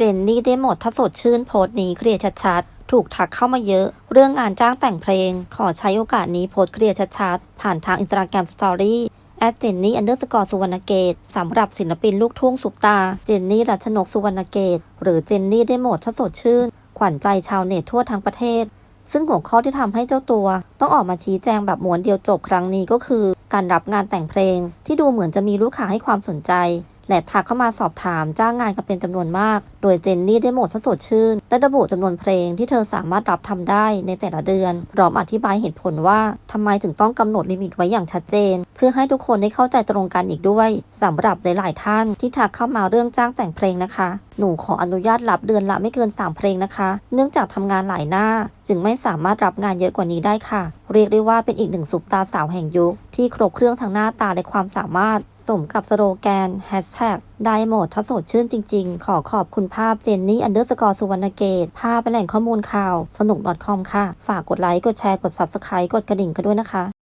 เจนนี่ได้หมดถ้าสดชื่นโพสต์นี้เคลียร์ชัดๆ ถูกทักเข้ามาเยอะ เรื่องงานจ้างแต่งเพลง ขอใช้โอกาสนี้โพสต์เคลียร์ชัดๆ ผ่านทางอินสตาแกรมสตอรี่แอดเจนนี่อันเดอร์สกอร์สุวรรณเกตสำหรับศิลปินลูกทุ่งสุปตา เจนนี่รัชนกสุวรรณเกต หรือเจนนี่ได้หมดถ้าสดชื่น ขวัญใจชาวเน็ตทั่วทั้งประเทศ ซึ่งหัวข้อที่ทำให้เจ้าตัว ต้องออกมาชี้แจงแบบม้วนเดียวจบครั้งนี้ก็คือ การรับงานแต่งเพลง ที่ดูเหมือนจะมีลูกค้าให้ความสนใจและทักเข้ามาสอบถามจ้างงานกันเป็นจำนวนมากโดยเจนนี่ได้หมดสสดชื่น และระบุจำนวนเพลงที่เธอสามารถรับทำได้ในแต่ละเดือนพร้อมอธิบายเหตุผลว่าทำไมถึงต้องกำหนดลิมิตไว้อย่างชัดเจน เพื่อให้ทุกคนได้เข้าใจตรงกันอีกด้วยสำหรับหลาย ๆ ท่านที่ทักเข้ามาเรื่องจ้างแต่งเพลงนะคะ หนูขออนุญาตรับเดือนละไม่เกิน 3 เพลงนะคะ เนื่องจากทำงานหลายหน้า จึงไม่สามารถรับงานเยอะกว่านี้ได้ค่ะ เรียกได้ว่าเป็นอีกหนึ่งซุปตาสาวแห่งยุค ที่ครบเครื่องทางหน้าตาและความสามารถ สมกับสโลแกน Hashtag ได้หมดถ้าสดชื่นจริง ๆ ขอขอบคุณภาพเจนนี่อันเดอร์สกอร์สุวรรณเกต ภาพเป็นแหล่งข้อมูลข่าว สนุก .com ค่ะ ฝากกดไลค์ กดแชร์ กด Subscribe กดกระดิ่งกันด้วยนะคะ